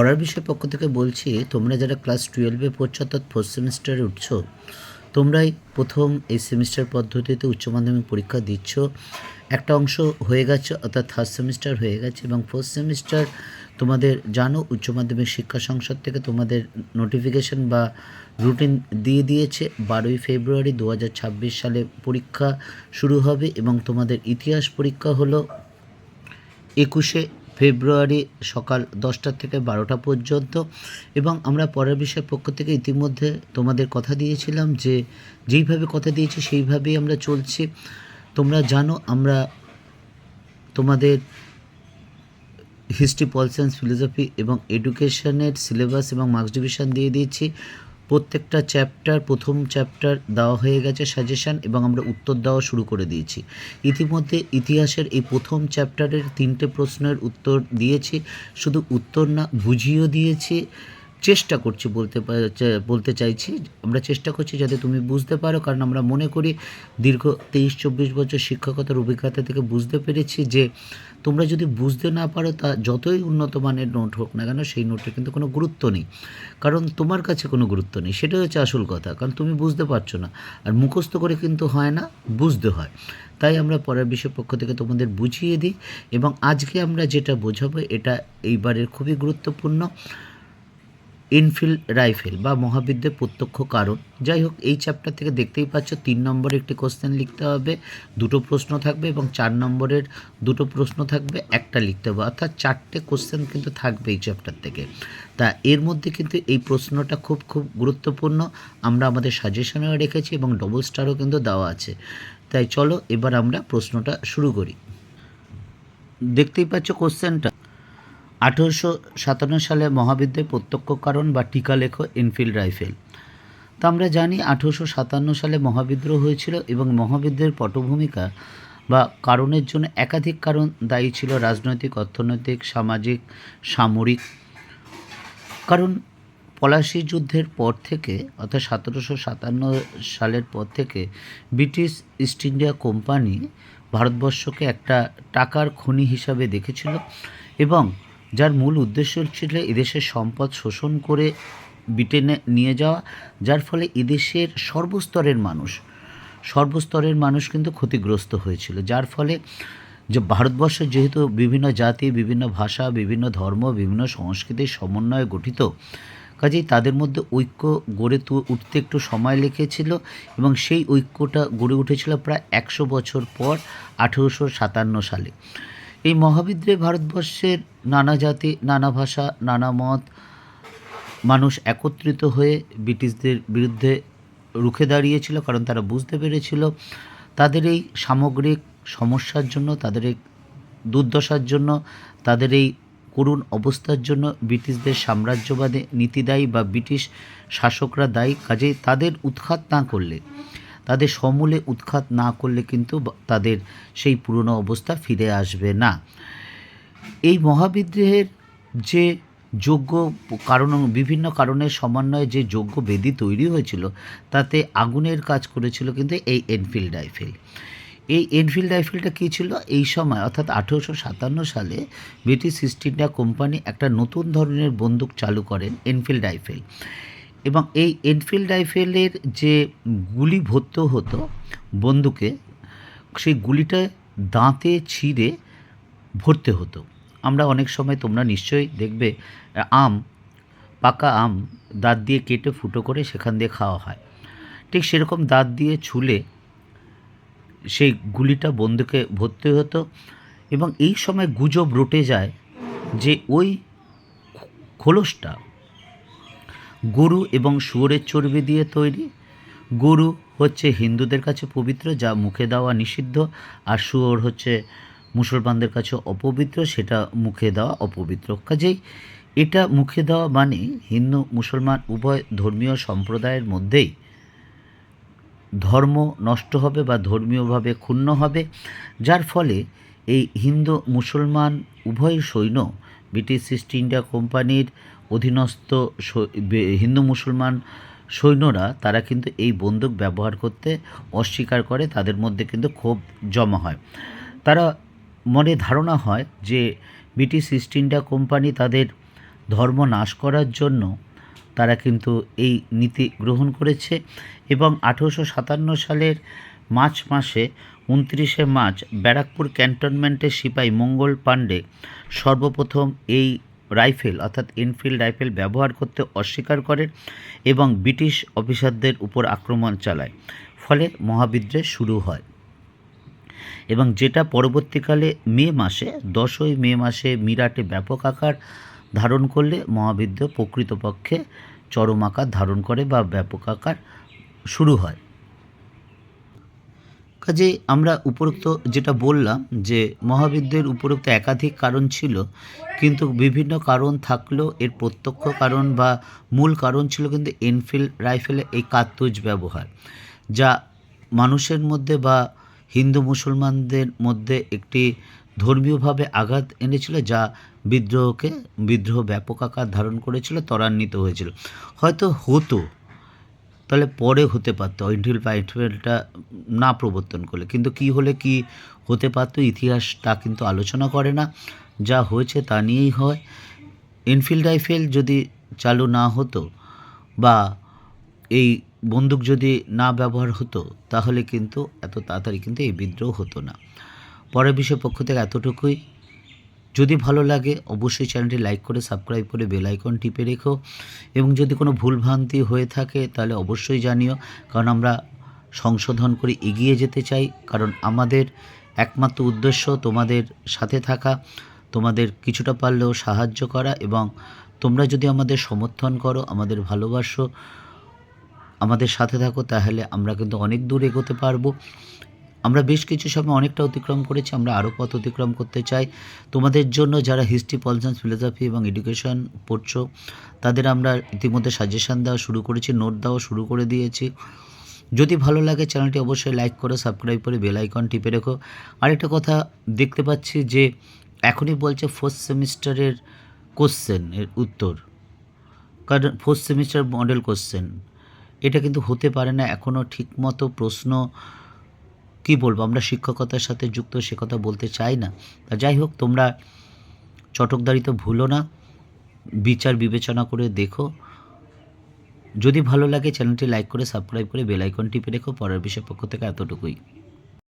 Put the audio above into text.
পড়ার বিষয় পক্ষ থেকে বলছি, তোমরা যারা ক্লাস টুয়েলভে পড়ছো অর্থাৎ ফোর্থ সেমিস্টারে উঠছো, তোমরাই প্রথম এই সেমিস্টার পদ্ধতিতে উচ্চ মাধ্যমিক পরীক্ষা দিচ্ছ। একটা অংশ হয়ে গেছে, অর্থাৎ থার্ড সেমিস্টার হয়ে গেছে এবং ফোর্থ সেমিস্টার তোমাদের জানো, উচ্চ মাধ্যমিক শিক্ষা সংসদ থেকে তোমাদের নোটিফিকেশন বা রুটিন দিয়ে দিয়েছে। বারোই ফেব্রুয়ারি দু হাজার ছাব্বিশ সালে পরীক্ষা শুরু হবে এবং তোমাদের ইতিহাস পরীক্ষা হলো একুশে ফেব্রুয়ারি সকাল দশটা থেকে বারোটা পর্যন্ত এবং আমরা পরের বিষয়ের পক্ষ থেকে ইতিমধ্যে তোমাদের কথা দিয়েছিলাম যে যেইভাবে কথা দিয়েছি সেইভাবেই আমরা চলছি। তোমরা জানো আমরা তোমাদের হিস্ট্রি পল সায়েন্স ফিলোসফি এবং এডুকেশনের সিলেবাস এবং মার্কস ডিভিশন দিয়ে দিয়েছি। প্রত্যেকটা চ্যাপ্টার প্রথম চ্যাপ্টার দেওয়া হয়ে গেছে সাজেশন এবং আমরা উত্তর দেওয়া শুরু করে দিয়েছি। ইতিমধ্যে ইতিহাসের এই প্রথম চ্যাপ্টারের তিনটে প্রশ্নের উত্তর দিয়েছি। শুধু উত্তর না, বুঝিয়েও দিয়েছি। চেষ্টা করছি বলতে বলতে চাইছি। আমরা চেষ্টা করছি যাতে তুমি বুঝতে পারো, কারণ আমরা মনে করি দীর্ঘ তেইশ চব্বিশ বছর শিক্ষকতার অভিজ্ঞতা থেকে বুঝতে পেরেছি যে তোমরা যদি বুঝতে না পারো, তা যতই উন্নত মানের নোট হোক না কেন, সেই নোটের কিন্তু কোনো গুরুত্ব নেই। কারণ তোমার কাছে কোনো গুরুত্ব নেই, সেটা হচ্ছে আসল কথা। কারণ তুমি বুঝতে পারছ না। আর মুখস্থ করে কিন্তু হয় না, বুঝতে হয়। তাই আমরা পরের বিষয় পক্ষ থেকে তোমাদের বুঝিয়ে দিই এবং আজকে আমরা যেটা বোঝাবো, এটা এইবারের খুবই গুরুত্বপূর্ণ। ইনফিল রাইফেল বা মহাবিদ্যের প্রত্যক্ষ কারণ। যাই হোক, এই চ্যাপ্টার থেকে দেখতেই পাচ্ছ তিন নম্বরে একটি কোশ্চেন লিখতে হবে, দুটো প্রশ্ন থাকবে এবং চার নম্বরের দুটো প্রশ্ন থাকবে, একটা লিখতে হবে। অর্থাৎ চারটে কোশ্চেন কিন্তু থাকবে এই চ্যাপ্টার থেকে। তা এর মধ্যে কিন্তু এই প্রশ্নটা খুব খুব গুরুত্বপূর্ণ। আমরা আমাদের সাজেশনেও রেখেছি এবং ডবল স্টারও কিন্তু দেওয়া আছে। তাই চলো এবার আমরা প্রশ্নটা শুরু করি। দেখতেই পাচ্ছ কোশ্চেনটা আঠেরোশো সাতান্ন সালে মহাবিদ্যায় প্রত্যক্ষ কারণ বা টিকা লেখো এনফিল্ড রাইফেল। তো আমরা জানি আঠেরোশো সাতান্ন সালে মহাবিদ্রোহ হয়েছিল এবং মহাবিদ্রোহের পটভূমিকা বা কারণের জন্য একাধিক কারণ দায়ী ছিল রাজনৈতিক, অর্থনৈতিক, সামাজিক, সামরিক। কারণ পলাশি যুদ্ধের পর থেকে, অর্থাৎ সতেরোশো সাতান্ন সালের পর থেকে ব্রিটিশ ইস্ট ইন্ডিয়া কোম্পানি ভারতবর্ষকে একটা টাকার খনি হিসাবে দেখেছিল এবং যার মূল উদ্দেশ্য ছিল এদেশের সম্পদ শোষণ করে ব্রিটেনে নিয়ে যাওয়া, যার ফলে এদেশের সর্বস্তরের মানুষ সর্বস্তরের মানুষ কিন্তু ক্ষতিগ্রস্ত হয়েছিল। যার ফলে যে ভারতবর্ষ যেহেতু বিভিন্ন জাতি, বিভিন্ন ভাষা, বিভিন্ন ধর্ম, বিভিন্ন সংস্কৃতির সমন্বয়ে গঠিত, কাজেই তাদের মধ্যে ঐক্য গড়ে উঠতে একটু সময় লেগেছিল এবং সেই ঐক্যটা গড়ে উঠেছিল প্রায় একশো বছর পর আঠেরোশো সাতান্ন সালে। এই মহাবিদ্রে ভারতবর্ষের নানা জাতি, নানা ভাষা, নানা মত মানুষ একত্রিত হয়ে ব্রিটিশদের বিরুদ্ধে রুখে দাঁড়িয়েছিল কারণ তারা বুঝতে পেরেছিল তাদের এই সামগ্রিক সমস্যার জন্য, তাদের এই দুর্দশার জন্য, তাদের এই করুণ অবস্থার জন্য ব্রিটিশদের সাম্রাজ্যবাদে নীতি দায়ী বা ব্রিটিশ শাসকরা দায়ী, কাজেই তাদের উৎখাত না করলে তাদের সমূলে উৎখাত না করলে কিন্তু তাদের সেই পুরনো অবস্থা ফিরে আসবে না। এই মহাবিদ্রোহের যে যোগ্য কারণ বিভিন্ন কারণের সমন্বয়ে যে যোগ্য বেদি তৈরি হয়েছিল, তাতে আগুনের কাজ করেছিল কিন্তু এই এনফিল্ড রাইফেল। এই এনফিল্ড রাইফেলটা কী ছিল? এই সময়, অর্থাৎ আঠেরোশো সাতান্ন সালে ব্রিটিশ ইস্ট ইন্ডিয়া কোম্পানি একটা নতুন ধরনের বন্দুক চালু করেন এনফিল্ড রাইফেল। এবং এই এনফিল্ড রাইফেলের যে গুলি ভরতে হতো বন্দুকে, সেই গুলিটা দাঁতে ছিঁড়ে ভরতে হতো। আমরা অনেক সময় তোমরা নিশ্চয়ই দেখবে, আম, পাকা আম দাঁত দিয়ে কেটে ফুটো করে সেখান দিয়ে খাওয়া হয়। ঠিক সেরকম দাঁত দিয়ে ছুলে সেই গুলিটা বন্দুকে ভরতে হতো এবং এই সময় গুজব রটে যায় যে ওই খোলসটা গরু এবং শুয়োরের চর্বি দিয়ে তৈরি। গরু হচ্ছে হিন্দুদের কাছে পবিত্র, যা মুখে দেওয়া নিষিদ্ধ, আর শুয়োর হচ্ছে মুসলমানদের কাছে অপবিত্র, সেটা মুখে দেওয়া অপবিত্র। কাজেই এটা মুখে দেওয়া মানে হিন্দু, মুসলমান, উভয় ধর্মীয় সম্প্রদায়ের মধ্যেই ধর্ম নষ্ট হবে বা ধর্মীয়ভাবে ক্ষুণ্ণ হবে, যার ফলে এই হিন্দু, মুসলমান, উভয় সৈন্য, ব্রিটিশ ইস্ট ইন্ডিয়া কোম্পানির অধীনস্থ হিন্দু মুসলমান সৈন্যরা, তারা কিন্তু এই বন্দুক ব্যবহার করতে অস্বীকার করে, তাদের মধ্যে কিন্তু ক্ষোভ জমা হয়। তারা মনে ধারণা হয় যে ব্রিটিশ ইস্ট ইন্ডিয়া কোম্পানি তাদের ধর্ম নাশ করার জন্য তারা কিন্তু এই নীতি গ্রহণ করেছে এবং আঠেরোশো সাতান্ন সালের মার্চ মাসে উনত্রিশে মার্চ ব্যারাকপুর ক্যান্টনমেন্টের সিপাহী মঙ্গল পাণ্ডে সর্বপ্রথম এই রাইফেল, অর্থাৎ এনফিল্ড রাইফেল ব্যবহার করতে অস্বীকার করেন এবং ব্রিটিশ অফিসারদের উপর আক্রমণ চালায়। ফলে মহাবিদ্রোহ শুরু হয়। এবং যেটা পরবর্তীকালে মে মাসে, দশই মে মাসে মিরাটে ব্যাপক আকার ধারণ করলে মহাবিদ্রোহ প্রকৃতপক্ষে চরম আকার ধারণ করে বা ব্যাপক আকার শুরু হয়। কাজে আমরা উপরোক্ত যেটা বললাম যে মহাবিদ্যের উপরোক্ত একাধিক কারণ ছিল, কিন্তু বিভিন্ন কারণ থাকলেও এর প্রত্যক্ষ কারণ বা মূল কারণ ছিল কিন্তু এনফিল্ড রাইফেলে এই কার্তুজ ব্যবহার, যা মানুষের মধ্যে বা হিন্দু মুসলমানদের মধ্যে একটি ধর্মীয়ভাবে আঘাত এনেছিল, যা বিদ্রোহকে, বিদ্রোহ ব্যাপক আকার ধারণ করেছিল, ত্বরান্বিত হয়েছিল। হয়তো হতো তাহলে পরে হতে পারতো অইন্টিল পাইটফেলটা না প্রবর্তন করলে। কিন্তু কি হলে কি হতে পারতো, ইতিহাস তা কিন্তু আলোচনা করে না। যা হয়েছে তা নিয়েই হয়। এনফিল্ড রাইফেল যদি চালু না হতো বা এই বন্দুক যদি না ব্যবহার হতো, তাহলে কিন্তু এত তাড়াতাড়ি কিন্তু এই বিদ্রোহ হতো না। পরের বিষয় পক্ষ থেকে এতটুকুই যদি ভালো লাগে, অবশ্যই চ্যানেলটি লাইক করে, সাবস্ক্রাইব করে বেল আইকন টিপে রেখো। এবং যদি কোনো ভুলভ্রান্তি হয়ে থাকে, তাহলে অবশ্যই জানিও। কারণ আমরা সংশোধন করে এগিয়ে যেতে চাই। কারণ আমাদের একমাত্র উদ্দেশ্য তোমাদের সাথে থাকা, তোমাদের কিছুটা পারলেও সাহায্য করা এবং তোমরা যদি আমাদের সমর্থন করো, আমাদের ভালোবাসো, আমাদের সাথে থাকো, তাহলে আমরা কিন্তু অনেক দূর এগোতে পারব। আমরা বেশ কিছু সময় অনেকটা অতিক্রম করেছি, আমরা আরও পথ অতিক্রম করতে চাই। তোমাদের জন্য যারা হিস্ট্রি পলিটিক্স ফিলোসফি এবং এডুকেশন পড়ছো, তাদের আমরা ইতিমধ্যে সাজেশান দেওয়া শুরু করেছি নোট দেওয়া শুরু করে দিয়েছি। যদি ভালো লাগে চ্যানেলটি অবশ্যই লাইক করো সাবস্ক্রাইব করে বেল আইকন টিপে রেখো। আরেকটা কথা দেখতে পাচ্ছি যে এখনই বলছে ফোর্থ সেমিস্টারের কোশ্চেন এর উত্তর। কারণ ফোর্থ সেমিস্টার মডেল কোশ্চেন এটা কিন্তু হতে পারে না এখনও ঠিকমতো প্রশ্ন কি বলব? আমরা শিক্ষকতার সাথে যুক্ত, সে কথা বলতে চাই না। তা যাই হোক, তোমরা চটকদারি তো ভুলো না। বিচার বিবেচনা করে দেখো। যদি ভালো লাগে, চ্যানেলটি লাইক করে, সাবস্ক্রাইব করে, বেল আইকনটি টিপে রেখো। পরের বিষয় পক্ষ থেকে এতটুকুই।